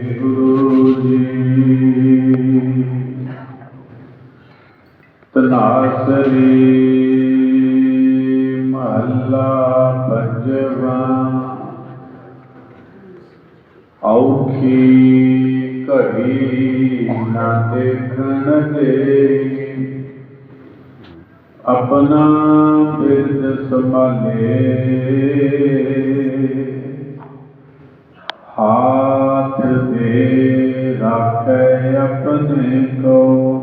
ਗੁਰੂ ਜੀ ਤਨਾਸਰੀ ਮਹੱਲਾ ਪੰਜਵਾਂ ਔਖੀ ਘੜੀ ਨਾ ਦੇਖਣ ਦੇ ਆਪਣਾ ਬਿਰਦ ਸੰਭਾਲੇ ਰੱਖੇ ਆਪਣੇ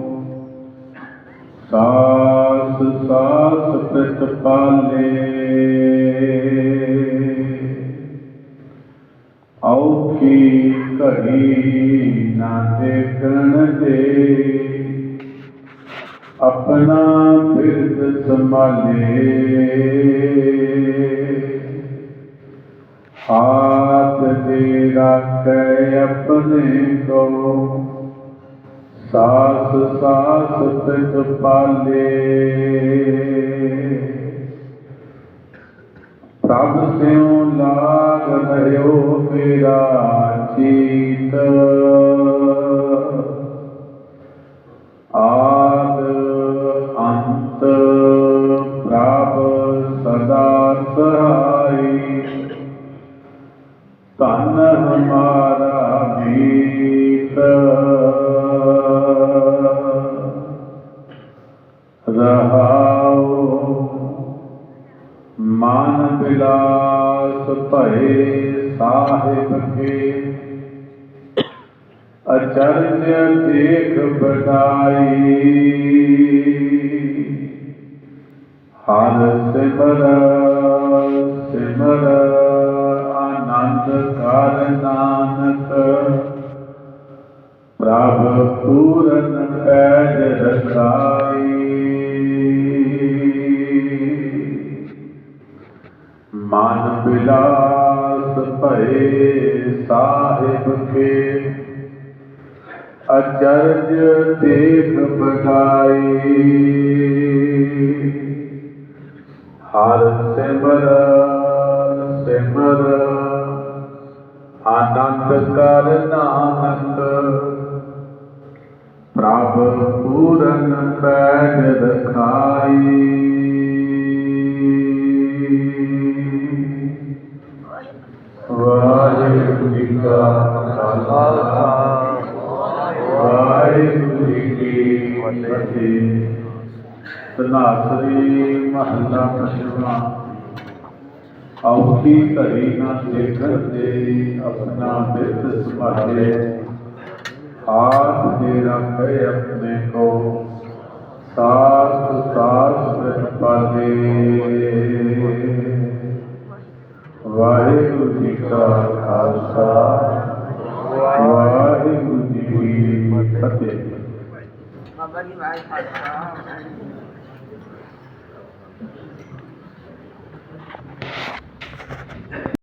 ਸਾਸ ਸਾਸ ਪਿਤ ਪਾਲੇ। ਔਖੀ ਘੜੀ ਨਾ ਦੇਖਣ ਦੇ। ਆਪਣਾ ਬਿਰਦ ਸੰਭਾਲੇ। ਹਾਥ ਦੇ ਰੱਖੇ ਆਪਣੇ ਕੋ। ਸਾਸ ਸਾਸ ਪਿਤ ਪਾਲੇ। ਪ੍ਰਭ ਸਿਉ ਲਾਗ ਰਹਿਓ ਮੇਰਾ ਚੀਤ। ਆਦ ਅੰਤ ਪ੍ਰਭ ਸਦਾ ਸਹਾਈ ਤਨ ਹਮਾਰਾ ਮੀਤ ਮਨ ਬਿਲਾਸ ਭਏ ਸਾਹਿਬ ਕੇ। ਅਚਰਜ ਦੇਖ ਬਡਾਈ ਹਰ ਸਿਮਰ ਸਿਮਰ ਆਨੰਦ ਕਰ ਨਾਨਕ। ਪ੍ਰਭ ਪੂਰਨ ਪੈਜ ਰਖਾਈ ਮਨ ਬਿਲਾਸ ਭਏ ਸਾਹਿਬ ਕੇ। ਅਚਰਜ ਦੇਖ ਬਗਾਈ ਹਰ ਸਿਮਰ ਸਿਮਰ। ਆਨੰਦ ਕਰ ਨਾਨਕ। ਪ੍ਰਭ ਪੂਰਨ ਪੈਜ ਰਖਾਈ। ਵਾਹਿਗੁਰੂ ਜੀ ਕਾ ਖਾਲਸਾ। ਵਾਹਿਗੁਰੂ ਜੀ ਕੀ ਫਤਿਹ। ਤਨਾਸਰੀ ਮਹੱਲਾ ਪੰਜਵਾਂ। ਔਖੀ ਘੜੀ ਨਾ ਦੇਖਣ ਦੇ ਆਪਣਾ ਬਿਰਦ ਸੰਭਾਲੇ। ਹਾਥ ਦੇ ਰੱਖੇ ਆਪਣੇ ਕੋ ਸਾਸ ਜੀ ਕਾ ਖਾਲਸਾ ਵਾਹਿਗੁਰੂ ਜੀ ਕੀ ਫਤਿਹ। ਬਾਬਾ ਜੀ ਵਾਹਿਗੁਰੂ